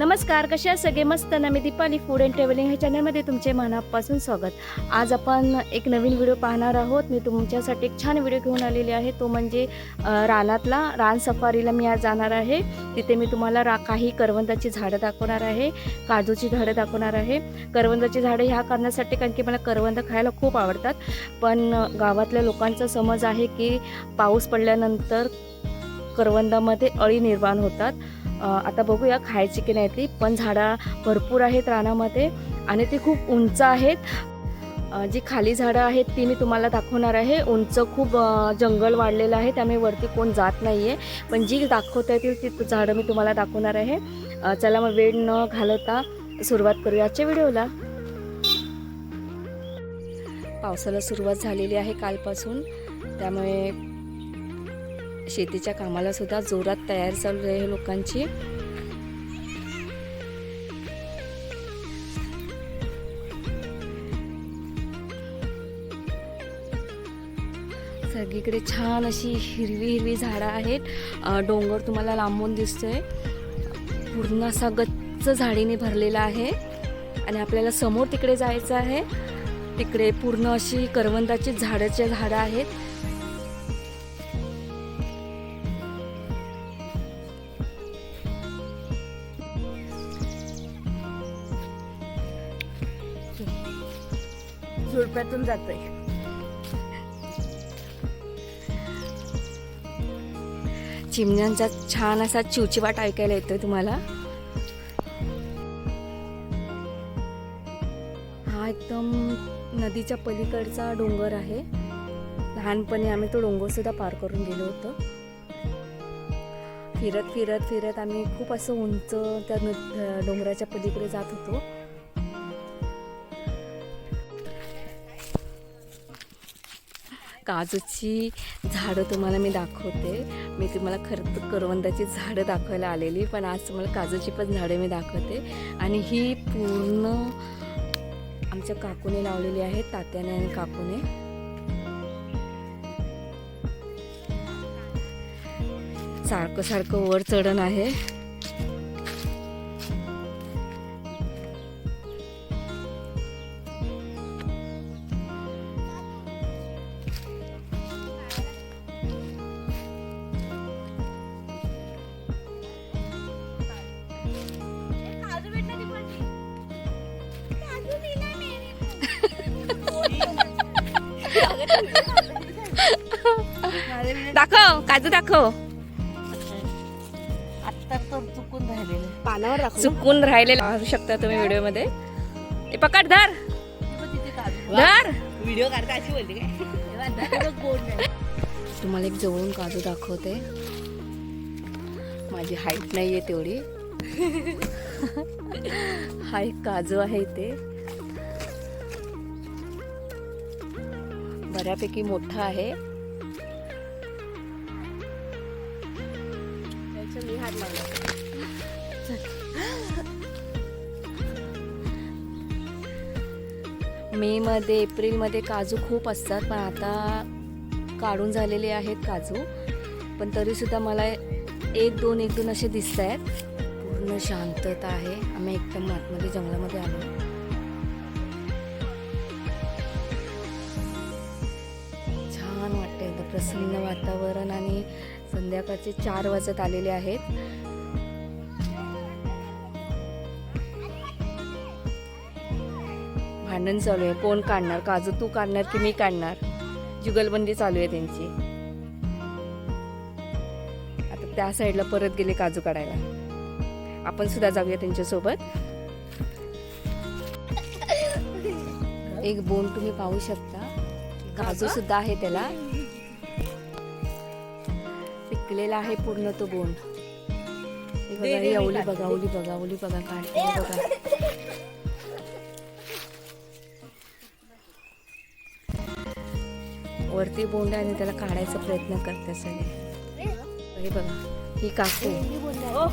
नमस्कार कसे सगळे? मस्त ना मी दीपाली फूड अँड ट्रॅव्हलिंग ह्या चॅनलमध्ये तुमचे मनापासून स्वागत. आज आपण एक नवीन व्हिडिओ पाहणार आहोत. मी तुमच्यासाठी एक छान व्हिडिओ घेऊन आलेली आहे. तो म्हणजे रानातला रान सफारीला मी आज जाणार आहे. तिथे मी तुम्हाला रा काही करवंदाची झाडं दाखवणार आहे. काजूची झाडं दाखवणार आहे. करवंदाची झाडं ह्या कारणासाठी कारण की मला करवंद खायला खूप आवडतात. पण गावातल्या लोकांचा समज आहे की पाऊस पडल्यानंतर करवंदामध्ये अळी निर्माण होतात. आता बघूया खायची की नाही ती पण झाडं भरपूर आहेत रानामध्ये आणि ती खूप उंच आहेत. जी खाली झाडं आहेत ती मी तुम्हाला दाखवणार आहे. उंच खूप जंगल वाढलेलं आहे त्यामुळे वरती कोण जात नाही आहे पण जी दाखवता येतील ती झाडं मी तुम्हाला दाखवणार आहे. चला मग वेळ न घालवता सुरुवात करूया आजच्या व्हिडिओला. पावसाला सुरुवात झालेली आहे कालपासून. त्यामुळे शेतीच्या कामाला सुद्धा जोरात तयार चालू आहे लोकांची. सगळीकडे छान अशी हिरवी हिरवी झाडं आहेत. डोंगर तुम्हाला लांबून दिसतोय. पूर्ण असा गच्च झाडीने भरलेला आहे. आणि आपल्याला समोर तिकडे जायचं आहे. तिकडे पूर्ण अशी करवंदाची झाडाची झाडं आहेत. झुडप्यातून जातोय. चिमण्यांचा छान असा चिवचिवाट ऐकायला येतोय तुम्हाला. हा एकदम नदीच्या पलीकडचा डोंगर आहे. लहानपणी आम्ही तो डोंगर सुद्धा पार करून गेलो होतो. फिरत फिरत फिरत आम्ही खूप असं उंच त्या डोंगराच्या पलीकडे जात होतो. काजूची झाडं तुम्हाला मी दाखवते. मी तुम्हाला खरं तर करवंदाची झाडं दाखवायला आलेली पण आज तुम्हाला काजूची पण झाडं मी दाखवते. आणि ही पूर्ण आमच्या काकूने लावलेली आहेत तात्याने आणि काकूने. सारखं सारखं वर चढण आहे. दाखव काजू दाखव. तर चुकून राहिलेलं. पानावर चुकून राहिले पाहू शकता तुम्ही व्हिडिओमध्ये ए पकड धर. धर. व्हिडिओ काढता अशी काय? तुम्हाला एक जवळून काजू दाखवते. माझी हाईट नाही आहे तेवढी. हा एक काजू आहे इथे. बऱ्यापैकी मोठा आहे. त्याच्या मे मध्ये एप्रिलमध्ये काजू खूप असतात पण आता काढून झालेले आहेत काजू. पण तरीसुद्धा मला एक दोन एक दोन असे दिसत आहेत पूर्ण शांतता आहे. आम्ही एकदम आतमध्ये जंगलामध्ये आलो. प्रसन्न वातावरण आणि संध्याकाळचे चार वाजत आलेले आहेत. भांडण चालू आहे. कोण काढणार? काजू तू काढणार की मी काढणार? जुगलबंदी चालू आहे त्यांची. आता त्या साईडला परत गेले काजू काढायला. आपण सुद्धा जाऊया त्यांच्यासोबत. एक बोंड तुम्ही पाहू शकता. काजू सुद्धा आहे त्याला. पिकलेला आहे पूर्ण तो बोंड. हे बघा बघा अवली बघा अवली बघा काढते बघा. वरती बोंड आहे आणि त्याला काढायचा प्रयत्न करते सगळे. हे बघा ही काकू.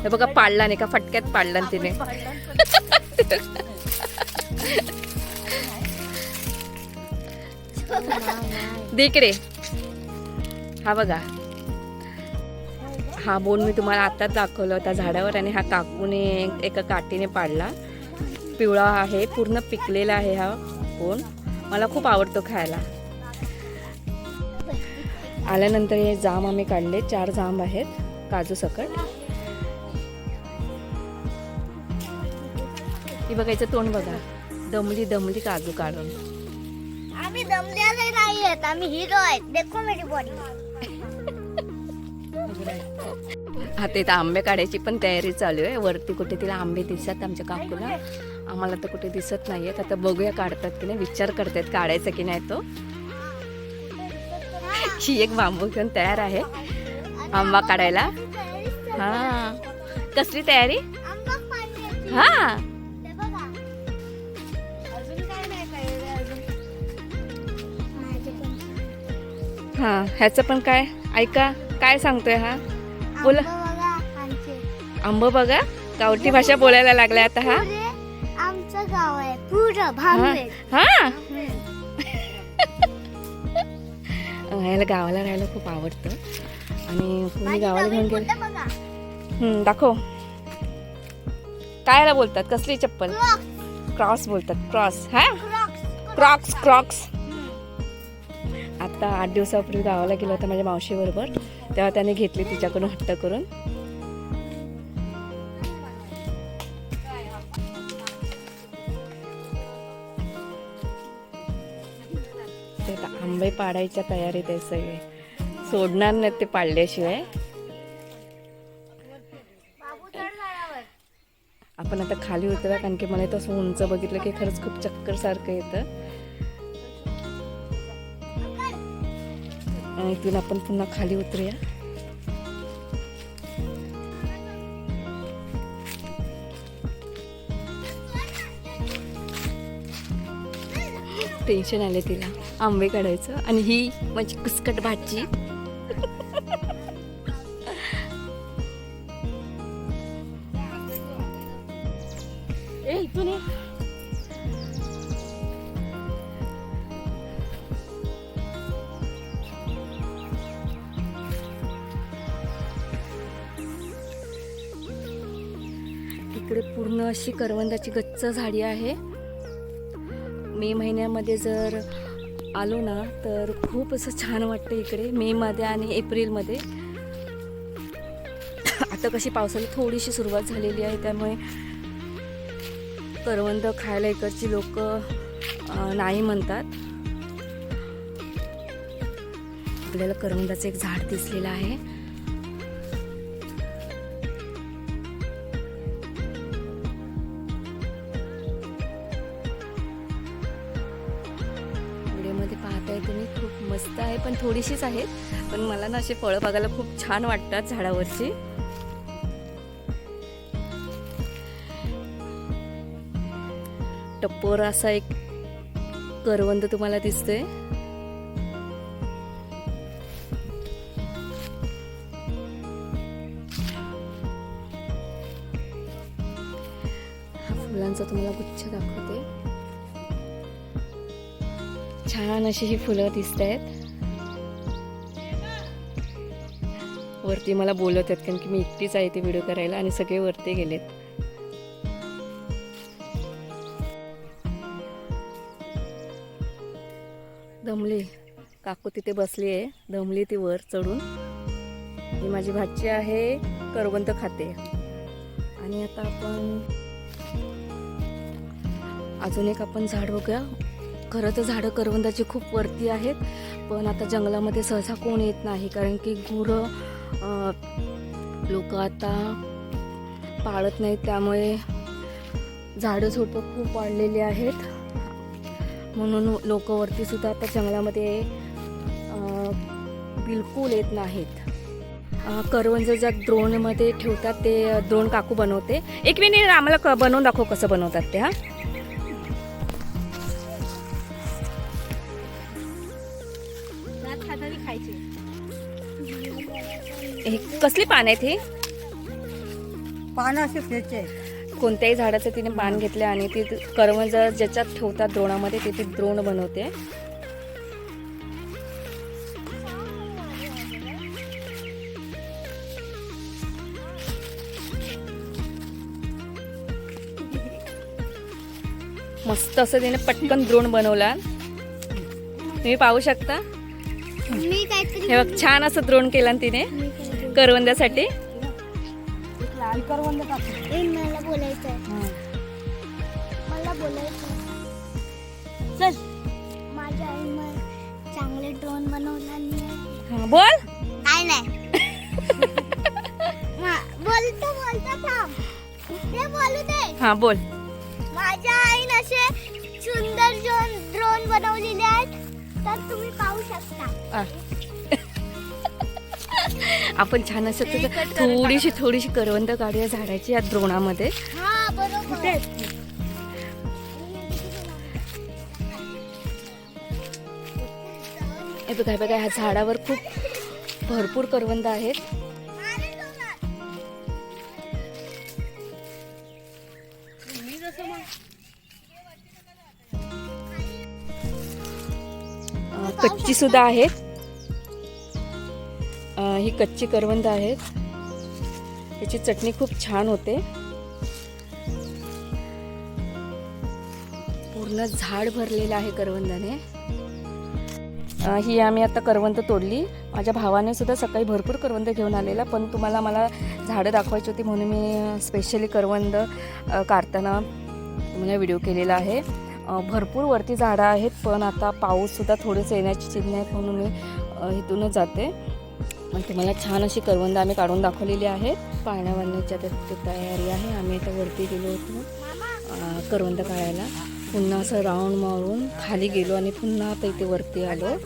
हे बघा पाडला नाही का फटक्यात पाडला तिने. दे इकडे. हा बघा. हा बोन मी तुम्हाला आत्ताच दाखवला होता झाडावर आणि हा काकूने एका काठीने पाडला. पिवळा आहे पूर्ण पिकलेला आहे हा बोन. मला खूप आवडतो खायला. आल्यानंतर हे जाम आम्ही काढले. चार जांब आहेत काजू सकट. ही बघायचं तोंड बघा. दमली दमली काजू काढून. आम्ही दमलेले नाही आहेत आम्ही हिरो आहेत. देखो मेरी बॉडी आता इथं आंबे काढायची पण तयारी चालू आहे. वरती कुठे तिला आंबे दिसतात आमच्या काकूला. आम्हाला तर कुठे दिसत नाहीयेत. आता बघूया काढतात की नाही विचार करतात काढायचा की नाही तो. ही एक बांबू घेऊन तयार आहे. आंबा काढायला. हा. कसली तयारी? हां हां हा. हा ह्याचं पण काय? ऐका. काय सांगतोय हा? बोला. आंबा बघा. गावठी भाषा बोलायला लागलाय आता हा? आमचं गाव आहे. पुरं हा? ह्याला गावाला राहायला खूप आवडतं. आणि कोणी गावाला घेऊन गेले? दाखव. काय याला बोलतात? कसली चप्पल? क्रॉस बोलतात. क्रॉस हा? क्रॉक्स क्रॉक्स आता आठ दिवसापूर्वी गावाला गेलो होता माझ्या मावशीबरोबर. तेव्हा त्याने घेतली तिच्याकडून हट्ट करून. ते आता आंबे पाडायच्या तयारीत आहे सगळे. सोडणार नाहीत ते पाडल्याशिवाय. आपण आता खाली उतरा कारण की मला तसं उंच बघितलं की खरंच खूप चक्कर सारखं येतं. इथून आपण पुन्हा खाली उतरूया. टेन्शन आले तिला. आंबे काढायचं आणि ही माझी कुसकट भाजी. अशी करवंदाची गच्च झाडी आहे. मे महिन्यामध्ये जर आलो ना तर खूप असं छान वाटतं इकडे मेमध्ये आणि एप्रिलमध्ये आता कशी पावसाला थोडीशी सुरुवात झालेली आहे त्यामुळे करवंद खायला इकडची लोक नाही म्हणतात. आपल्याला करवंदाचं एक झाड दिसलेलं आहे. व्हिडिओमध्ये तुम्ही खूप मस्त आहे पण थोडीशीच आहेत. पण मला ना असे फळं बघायला खूप छान वाटतात झाडावरची. टप्पोर असा एक करवंद तुम्हाला दिसतोय. हा फुलांचा तुम्हाला गुच्छ दाखवते. छान अशी ही फुलं दिसत आहेत वरती मला बोलत आहेत कारण की मी एकटीच आहे ते व्हिडिओ करायला आणि सगळे वरती गेलेत. दमली. काकू तिथे बसली आहे. दमली ती वर चढून. ही माझी भाची आहे करवंत खाते. आणि आता आपण अजून एक आपण झाड बघूया. खरं तर झाडं करवंदाची खूप वरती आहेत पण आता जंगलामध्ये सहसा कोण येत नाही कारण की गुरं लोक आता पाळत नाहीत त्यामुळे झाडं झोडपं खूप वाढलेली आहेत. म्हणून लोक वरती सुद्धा आता जंगलामध्ये बिलकुल येत नाहीत. करवंज करवंद ज्या द्रोणमध्ये ठेवतात ते द्रोण काकू बनवते. एक मिनिट आम्हाला क- बनवून दाखव कसं बनवतात ते हा. कसली पान आहेत हे? पान असे फ्रेश कोणत्याही झाडाचं तिने पान घेतलं आणि ती करवंज ज्याच्यात ठेवतात द्रोणामध्ये ते ती द्रोण बनवते. मस्त असं तिने पटकन द्रोण बनवला. तुम्ही पाहू शकता? हे बघ छान असं द्रोण केलं तिने. करवंद्यासाठी लाल करवंद मला बोलायचं आहे मला बोलायचं चल. माझ्या आईनं चांगले ड्रोन बनवला हा, बोल. काय नाही. बोलतो बोलतो थांब. ते बोलू दे? हा बोल. माझ्या आईने असे सुंदर ड्रोन ड्रोन बनवलेले आहेत. तर तुम्ही पाहू शकता. आपण छान असं थोडीशी थोडीशी करवंद काढूया झाडाची या द्रोणामध्ये. हा बघा बघा ह्या झाडावर खूप भरपूर करवंद आहेत. कच्ची सुद्धा आहेत. ही कच्ची करवंद आहेत याची चटणी खूप छान होते. पूर्ण झाड भरलेलं आहे करवंदाने. ही आम्ही आता करवंद तोडली. माझ्या भावाने सुद्धा सकाळी भरपूर करवंद घेऊन आलेला पण तुम्हाला मला झाडं दाखवायची होती म्हणून मी स्पेशली करवंद काढताना तुम्हाला व्हिडिओ केलेला आहे. भरपूर वरती झाडं आहेत पण आता पाऊससुद्धा थोडेसे येण्याची चिन्ह आहेत म्हणून मी इथूनच जाते. आणि तुम्हाला छान अशी करवंद आम्ही काढून दाखवलेली आहे पाळण्या वाढण्याची तयारी आहे. आम्ही आता वरती गेलो होतो करवंद काढायला. पुन्हा असं राऊंड मारून खाली गेलो आणि पुन्हा आता इथे वरती आलो.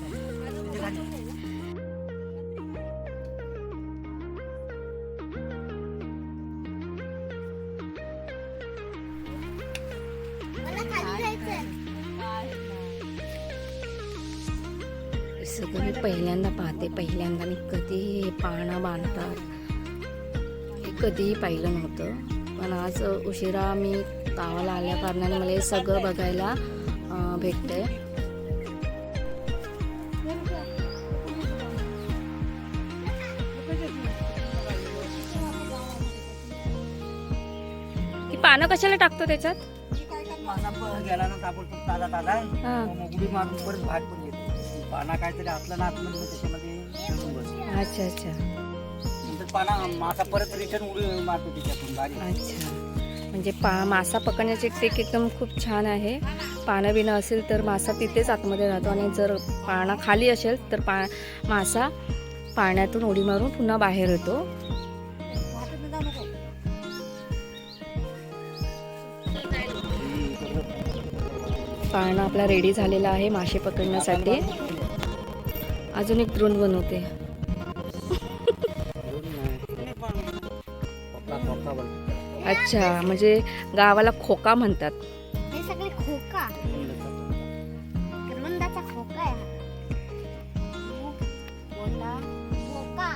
सगळं मी पहिल्यांदा पाहते पहिल्यांदा हे पानं बांधतात. हे कधीही पाहिलं नव्हतं. पण आज उशिरा मी गावाला आल्या कारणाने मला हे सगळं बघायला भेटतंय की पानं कशाला टाकतो त्याच्यात? पाना पण गेला ना ताबडतोब ताजा ताजा. मग उडी मारून परत बाहेर पण येतो पाना काहीतरी असलं ना मग त्याच्यामध्ये. अच्छा अच्छा. नंतर पाना मासा परत रिटर्न उडी मारतो त्याच्यातून गाडी अच्छा. म्हणजे पा मासा पकडण्याची ट्रिक एकदम खूप छान आहे. पानं बिनं असेल तर मासा तिथेच आतमध्ये राहतो आणि जर पाना खाली असेल तर पा मासा पाण्यातून उडी मारून पुन्हा बाहेर येतो. पाळणा आपला रेडी झालेला आहे मासे पकडण्यासाठी. अजून एक द्रोण बनवते. अच्छा म्हणजे गावाला खोका म्हणतात. हे सगळे खोका. करवंदाचा खोका आहे हा. खोका.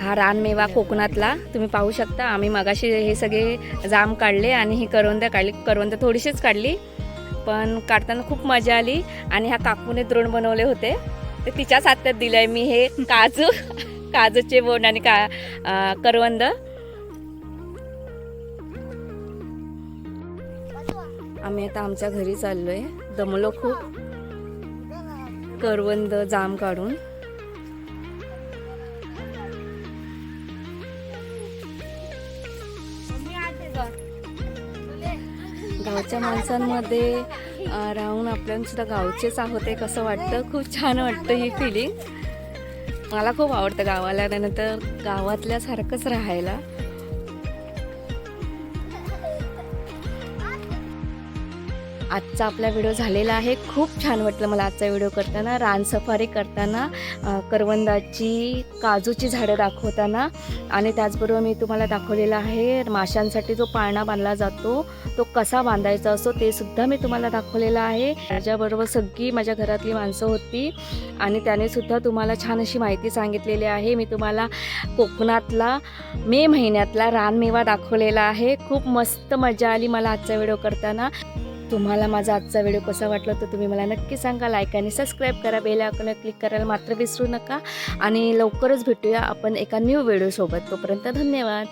हा रानमेवा कोकणातला तुम्ही पाहू शकता. आम्ही मगाशी हे सगळे जाम काढले आणि ही करवंद काढली. करवंद थोडीशीच काढली पण काढताना खूप मजा आली. आणि ह्या काकूने द्रोण बनवले होते. ते तिच्याच हातात दिलंय मी हे काजू काजूचे बोंड आणि का करवंद. आम्ही आता आमच्या घरी चाललोय. दमलो खूप. करवंद जाम काढून. गावच्या माणसांमध्ये राहून आपल्यासुद्धा गावचेच आहोत एक असं वाटतं? खूप छान वाटतं ही फिलिंग मला खूप आवडतं गावाला त्यानंतर गावातल्यासारखंच राहायला. आजचा आपला व्हिडिओ झालेला आहे. खूप छान वाटलं मला आजचा व्हिडिओ करताना. रान सफारी करताना करवंदाची काजूची झाडं दाखवताना आणि त्याचबरोबर मी तुम्हाला दाखवलेला आहे माशांसाठी जो पाळणा बांधला जातो तो कसा बांधायचा असतो ते सुद्धा मी तुम्हाला दाखवलेला आहे. त्याच्याबरोबर सगळी माझ्या घरातली माणसं होती आणि त्याने सुद्धा तुम्हाला छान अशी माहिती सांगितलेली आहे. मी तुम्हाला कोकणातला मे महिन्यातला रानमेवा दाखवलेला आहे. खूप मस्त मजा आली मला आजचा व्हिडिओ करताना. तुम्हाला माझा आजचा व्हिडिओ कसा वाटला तर तुम्ही मला नक्की सांगा लाईक आणि सबस्क्राईब करा. बेल आयकॉनवर क्लिक करायला मात्र विसरू नका. आणि लवकरच भेटूया आपण एका न्यू व्हिडिओसोबत तोपर्यंत धन्यवाद.